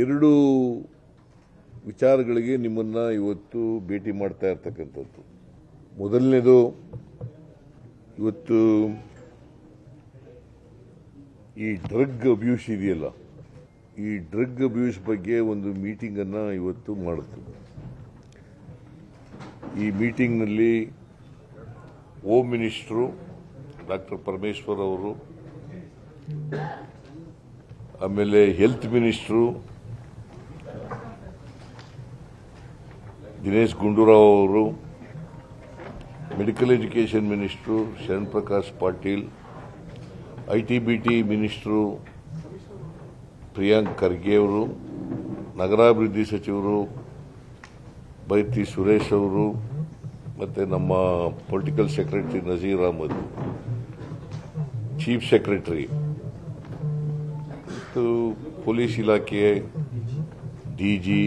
ಎರಡು ವಿಚಾರಗಳಿಗೆ ನಿಮ್ಮನ್ನು ಇವತ್ತು ಭೇಟಿ ಮಾಡ್ತಾ ಇರ್ತಕ್ಕಂಥದ್ದು. ಮೊದಲನೇದು, ಇವತ್ತು ಈ ಡ್ರಗ್ ಅಬ್ಯೂಸ್ ಇದೆಯಲ್ಲ, ಈ ಡ್ರಗ್ ಅಬ್ಯೂಸ್ ಬಗ್ಗೆ ಒಂದು ಮೀಟಿಂಗನ್ನು ಇವತ್ತು ಮಾಡುತ್ತೆ. ಈ ಮೀಟಿಂಗ್ನಲ್ಲಿ ಹೋಮ್ ಮಿನಿಸ್ಟ್ರು ಡಾಕ್ಟರ್ ಪರಮೇಶ್ವರ್ ಅವರು, ಆಮೇಲೆ ಹೆಲ್ತ್ ಮಿನಿಸ್ಟ್ರು ದಿನೇಶ್ ಗುಂಡೂರಾವ್ ಅವರು, medical education minister Sharan Prakash Patil, I T B T minister Priyank Kharge ಅವರು, ನಗರಾಭಿವೃದ್ಧಿ ಸಚಿವರು ಬೈತಿ ಸುರೇಶ್ ಅವರು, ಮತ್ತು ನಮ್ಮ political secretary Naseer Ahmed, chief secretary. ಮತ್ತು ಪೊಲೀಸ್ ಇಲಾಖೆ ಡಿಜಿ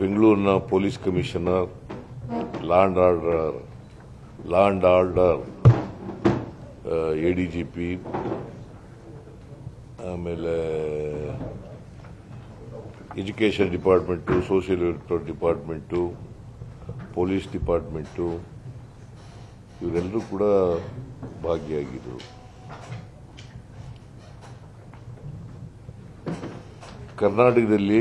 ಬೆಂಗಳೂರಿನ police commissioner law and order A D order ADGP ಆಮೇಲೆ education department, social welfare department, police department, ಇವರೆಲ್ಲರೂ ಕೂಡ ಭಾಗಿಯಾಗಿದ್ದರು ಕರ್ನಾಟಕದಲ್ಲಿ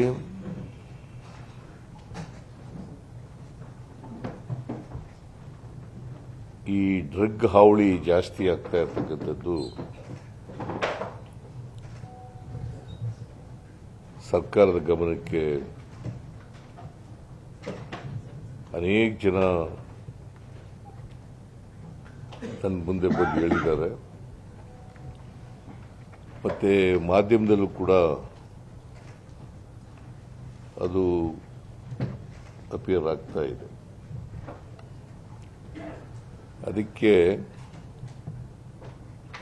ಈ ಡ್ರಗ್ ಹಾವಳಿ ಜಾಸ್ತಿ ಆಗ್ತಾ ಇರ್ತಕ್ಕಂಥದ್ದು ಸರ್ಕಾರದ ಗಮನಕ್ಕೆ ಅನೇಕ ಜನ ತನ್ನ ಮುಂದೆ ಬಂದು ಹೇಳಿದ್ದಾರೆ. ಮತ್ತೆ ಮಾಧ್ಯಮದಲ್ಲೂ ಕೂಡ ಅದು ಅಪಿಯರ್ ಆಗ್ತಾ ಇದೆ. ಅದಕ್ಕೆ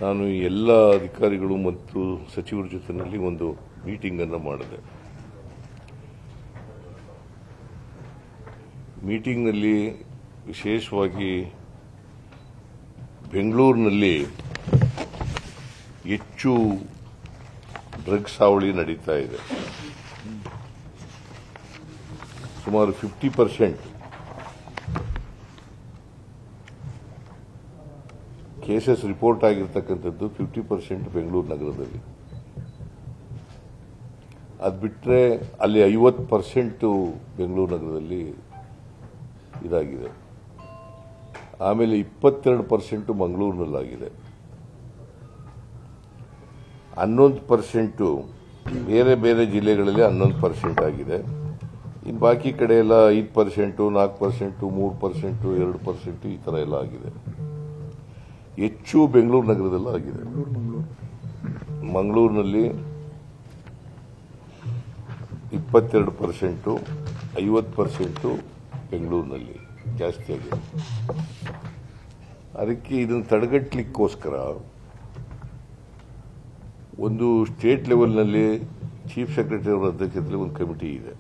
ನಾನು ಎಲ್ಲ ಅಧಿಕಾರಿಗಳು ಮತ್ತು ಸಚಿವರ ಜೊತೆಯಲ್ಲಿ ಒಂದು ಮೀಟಿಂಗ್ ಅನ್ನು ಮಾಡಿದೆ. ಮೀಟಿಂಗ್ನಲ್ಲಿ ವಿಶೇಷವಾಗಿ ಬೆಂಗಳೂರಿನಲ್ಲಿ ಹೆಚ್ಚು ಡ್ರಗ್ಸ್ ಹಾವಳಿ ನಡೀತಾ ಇದೆ. ಸುಮಾರು ಫಿಫ್ಟಿ ಪರ್ಸೆಂಟ್ ಕೇಸಸ್ ರಿಪೋರ್ಟ್ ಆಗಿರ್ತಕ್ಕಂಥದ್ದು ಫಿಫ್ಟಿ ಪರ್ಸೆಂಟ್ ಬೆಂಗಳೂರು ನಗರದಲ್ಲಿ. ಅದು ಬಿಟ್ಟರೆ ಅಲ್ಲಿ ಐವತ್ತು ಪರ್ಸೆಂಟು ಬೆಂಗಳೂರು ನಗರದಲ್ಲಿ ಇದಾಗಿದೆ. ಆಮೇಲೆ ಇಪ್ಪತ್ತೆರಡು ಪರ್ಸೆಂಟು ಮಂಗಳೂರಿನಲ್ಲಾಗಿದೆ. ಹನ್ನೊಂದು ಪರ್ಸೆಂಟು ಬೇರೆ ಬೇರೆ ಜಿಲ್ಲೆಗಳಲ್ಲಿ ಹನ್ನೊಂದು ಪರ್ಸೆಂಟ್ ಆಗಿದೆ. ಇನ್ನು ಬಾಕಿ ಕಡೆ ಎಲ್ಲ ಐದು ಪರ್ಸೆಂಟು ನಾಲ್ಕು ಪರ್ಸೆಂಟು ಮೂರು ಪರ್ಸೆಂಟು ಎರಡು ಪರ್ಸೆಂಟು ಈ ಥರ ಎಲ್ಲ ಆಗಿದೆ. ಹೆಚ್ಚು ಬೆಂಗಳೂರು ನಗರದಲ್ಲ ಆಗಿದೆ. ಮಂಗಳೂರಿನಲ್ಲಿ ಇಪ್ಪತ್ತೆರಡು ಪರ್ಸೆಂಟು, ಐವತ್ತು ಪರ್ಸೆಂಟು ಬೆಂಗಳೂರಿನಲ್ಲಿ ಜಾಸ್ತಿ ಆಗಿದೆ. ಅದಕ್ಕೆ ಇದನ್ನು ತಡೆಗಟ್ಟಲಿಕ್ಕೋಸ್ಕರ ಒಂದು ಸ್ಟೇಟ್ ಲೆವೆಲ್ನಲ್ಲಿ ಚೀಫ್ ಸೆಕ್ರೆಟರಿ ಅವರ ಅಧ್ಯಕ್ಷತೆಯಲ್ಲಿ ಒಂದು ಕಮಿಟಿ ಇದೆ.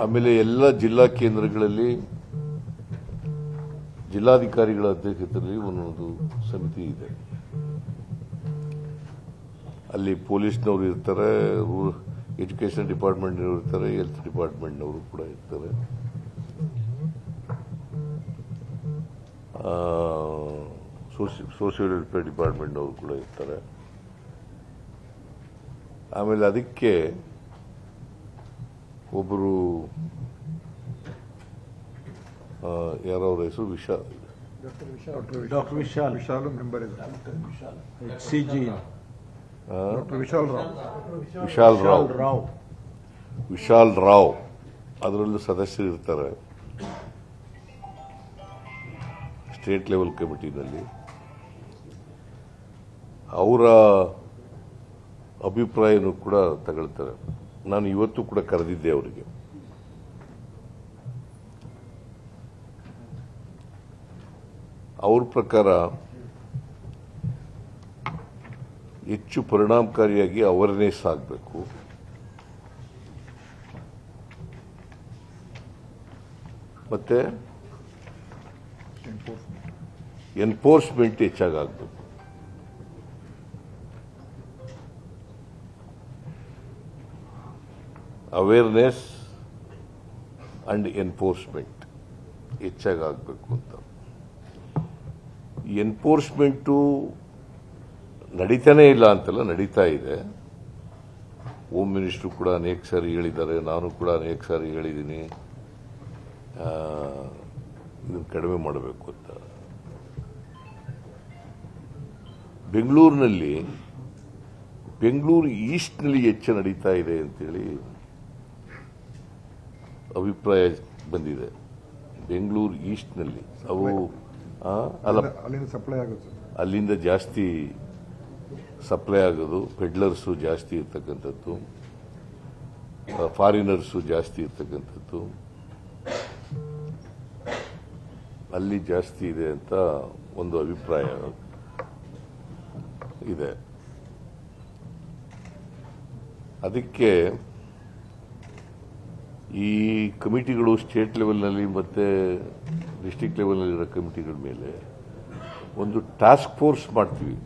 ಆಮೇಲೆ ಎಲ್ಲ ಜಿಲ್ಲಾ ಕೇಂದ್ರಗಳಲ್ಲಿ ಜಿಲ್ಲಾಧಿಕಾರಿಗಳ ಅಧ್ಯಕ್ಷತೆಯಲ್ಲಿ ಒಂದೊಂದು ಸಮಿತಿ ಇದೆ. ಅಲ್ಲಿ ಪೊಲೀಸ್ನವರು ಇರ್ತಾರೆ ಎಜುಕೇಷನ್ ಡಿಪಾರ್ಟ್ಮೆಂಟ್ನವರು ಇರ್ತಾರೆ, ಹೆಲ್ತ್ ಡಿಪಾರ್ಟ್ಮೆಂಟ್ನವರು ಕೂಡ ಇರ್ತಾರೆ. ಸೋಷಿಯಲ್ ವೆಲ್ಫೇರ್ ಡಿಪಾರ್ಟ್ಮೆಂಟ್ನವರು ಕೂಡ ಇರ್ತಾರೆ. ಆಮೇಲೆ ಅದಕ್ಕೆ ಒಬ್ಬರು ಯಾರೋ ಅವ್ರ ಹೆಸರು? ವಿಶಾ ಡಾಕ್ಟರ್ ವಿಶಾಲ್ ವಿಶಾಲ್ ಮೆಂಬರ್ ಇದೆ. ಸಿ ಜಿ ಆ, ಡಾಕ್ಟರ್ ವಿಶಾಲ್ ರಾವ್. ವಿಶಾಲ್ ರಾವ್. ರಾವ್. ವಿಶಾಲ್ ರಾವ್. ಅದರಲ್ಲೂ ಸದಸ್ಯರು ಇರ್ತಾರೆ. ಸ್ಟೇಟ್ ಲೆವೆಲ್ ಕಮಿಟಿನಲ್ಲಿ. ಅವರ ಅಭಿಪ್ರಾಯನೂ ಕೂಡ ತಗೊಳ್ತಾರೆ. ನಾನು ಇವತ್ತು ಕೂಡ ಕರೆದಿದ್ದೆ ಅವರಿಗೆ. ಅವ್ರ ಪ್ರಕಾರ ಹೆಚ್ಚು ಪರಿಣಾಮಕಾರಿಯಾಗಿ ಅವೇರ್ನೆಸ್ ಆಗಬೇಕು ಮತ್ತೆ ಎನ್ಫೋರ್ಸ್ಮೆಂಟ್ ಹೆಚ್ಚಾಗಬೇಕು ಅವೇರ್ನೆಸ್ ಅಂಡ್ ಎನ್ಫೋರ್ಸ್ಮೆಂಟ್ ಹೆಚ್ಚಾಗಬೇಕು ಅಂತ. ಎನ್ಫೋರ್ಸ್ಮೆಂಟು ನಡೀತಾನೇ ಇಲ್ಲ ಅಂತಲ್ಲ, ನಡೀತಾ ಇದೆ. ಹೋಮ್ ಮಿನಿಸ್ಟ್ರು ಕೂಡ ಅನೇಕ ಸಾರಿ ಹೇಳಿದ್ದಾರೆ, ನಾನು ಕೂಡ ಅನೇಕ ಸಾರಿ ಹೇಳಿದ್ದೀನಿ. ಇದನ್ನು ಕಡಿಮೆ ಮಾಡಬೇಕು ಅಂತ. ಬೆಂಗಳೂರಿನಲ್ಲಿ, ಬೆಂಗಳೂರು ಈಸ್ಟ್ನಲ್ಲಿ ಹೆಚ್ಚು ನಡೀತಾ ಇದೆ ಅಂತೇಳಿ ಅಭಿಪ್ರಾಯ ಬಂದಿದೆ. ಬೆಂಗಳೂರು ಈಸ್ಟ್ನಲ್ಲಿ. ಅವು ಅಲ್ಲ ಸಪ್ಲೈ ಆಗುತ್ತೆ. ಅಲ್ಲಿಂದ ಜಾಸ್ತಿ ಸಪ್ಲೈ ಆಗೋದು ಪೆಡ್ಲರ್ಸು ಜಾಸ್ತಿ ಇರ್ತಕ್ಕಂಥದ್ದು ಫಾರಿನರ್ಸು ಜಾಸ್ತಿ ಇರ್ತಕ್ಕಂಥದ್ದು. ಅಲ್ಲಿ ಜಾಸ್ತಿ ಇದೆ ಅಂತ ಒಂದು ಅಭಿಪ್ರಾಯ ಇದೆ. ಅದಕ್ಕೆ ಈ ಕಮಿಟಿಗಳು ಸ್ಟೇಟ್ ಲೆವೆಲ್ನಲ್ಲಿ ಮತ್ತೆ ಡಿಸ್ಟಿಕ್ ಲೆವೆಲ್ನಲ್ಲಿರೋ ಕಮಿಟಿಗಳ ಮೇಲೆ ಒಂದು ಟಾಸ್ಕ್ ಫೋರ್ಸ್ ಮಾಡ್ತೀವಿ.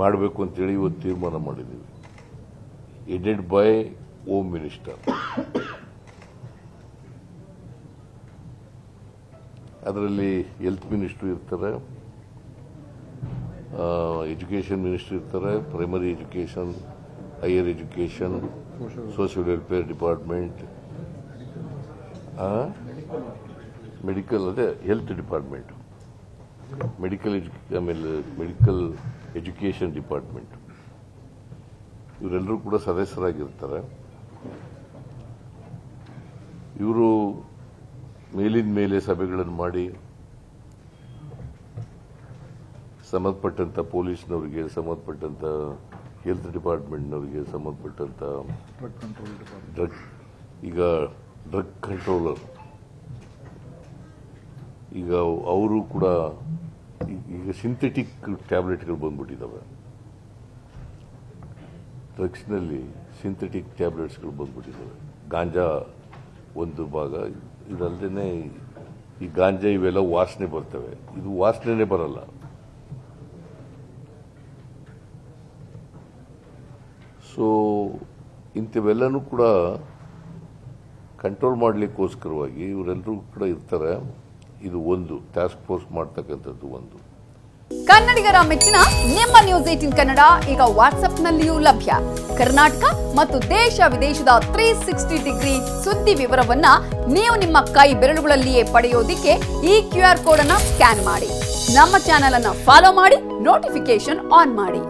ಮಾಡಬೇಕು ಅಂತೇಳಿ ಇವತ್ತು ತೀರ್ಮಾನ ಮಾಡಿದ್ದೀವಿ. ಎಡೆಡ್ ಬೈ ಹೋಮ್ ಮಿನಿಸ್ಟರ್ ಅದರಲ್ಲಿ ಹೆಲ್ತ್ ಮಿನಿಸ್ಟ್ರು ಇರ್ತಾರೆ. ಎಜುಕೇಷನ್ ಮಿನಿಸ್ಟರ್ ಇರ್ತಾರೆ. Primary education higher education social welfare department medical ಅದೇ ಹೆಲ್ತ್ ಡಿಪಾರ್ಟ್ಮೆಂಟ್ ಮೆಡಿಕಲ್ ಆಮೇಲೆ ಮೆಡಿಕಲ್ ಎಜುಕೇಷನ್ ಡಿಪಾರ್ಟ್ಮೆಂಟ್ ಇವರೆಲ್ಲರೂ ಕೂಡ ಸದಸ್ಯರಾಗಿರ್ತಾರೆ. ಇವರು ಮೇಲಿನ ಮೇಲೆ ಸಭೆಗಳನ್ನು ಮಾಡಿ ಸಂಬಂಧಪಟ್ಟಂತ ಪೊಲೀಸ್ನವರಿಗೆ ಸಂಬಂಧಪಟ್ಟಂಥ ಹೆಲ್ತ್ ಡಿಪಾರ್ಟ್ಮೆಂಟ್ನವರಿಗೆ ಸಂಬಂಧಪಟ್ಟಂಥ ಡ್ರಗ್ ಈಗ ಡ್ರಗ್ ಕಂಟ್ರೋಲರ್ ಈಗ ಅವರು ಕೂಡ ಈಗ ಸಿಂಥೆಟಿಕ್ ಟ್ಯಾಬ್ಲೆಟ್ಗಳು ಬಂದ್ಬಿಟ್ಟಿದ್ದಾವೆ ಡ್ರಗ್ಸ್ನಲ್ಲಿ ಸಿಂಥೆಟಿಕ್ ಟ್ಯಾಬ್ಲೆಟ್ಸ್ಗಳು ಬಂದ್ಬಿಟ್ಟಿದ್ದಾವೆ ಗಾಂಜಾ ಒಂದು ಭಾಗ ಇದಲ್ಲದೇ ಈ ಗಾಂಜಾ ಇವೆಲ್ಲ ವಾಸನೆ ಬರ್ತವೆ. ಇದು ವಾಸನೆ ಬರಲ್ಲ. ಸೊ ಇಂಥವೆಲ್ಲನೂ ಕೂಡ ಕಂಟ್ರೋಲ್ ಮಾಡಲಿಕ್ಕೋಸ್ಕರವಾಗಿ ಇವರೆಲ್ಲರೂ ಕೂಡ ಇರ್ತಾರೆ. ಇದು ಒಂದು ಟಾಸ್ಕ್ ಫೋರ್ಸ್ ಮಾಡ್ತಕ್ಕಂಥದ್ದು ಒಂದು. ಕನ್ನಡಿಗರ ಮೆಚ್ಚಿನ ನಿಮ್ಮ ನ್ಯೂಸ್ ಏಟಿನ್ ಕನ್ನಡ ಈಗ ವಾಟ್ಸ್ಆಪ್ನಲ್ಲಿಯೂ ಲಭ್ಯ. ಕರ್ನಾಟಕ ಮತ್ತು ದೇಶ ವಿದೇಶದ ತ್ರೀ ಸಿಕ್ಸ್ಟಿ ಡಿಗ್ರಿ ಸುದ್ದಿ ವಿವರವನ್ನ ನೀವು ನಿಮ್ಮ ಕೈ ಬೆರಳುಗಳಲ್ಲಿಯೇ ಪಡೆಯೋದಿಕ್ಕೆ ಈ ಕ್ಯೂ ಆರ್ ಕೋಡ್ ಅನ್ನ ಸ್ಕ್ಯಾನ್ ಮಾಡಿ. ನಮ್ಮ ಚಾನೆಲ್ ಅನ್ನ ಫಾಲೋ ಮಾಡಿ ನೋಟಿಫಿಕೇಶನ್ ಆನ್ ಮಾಡಿ.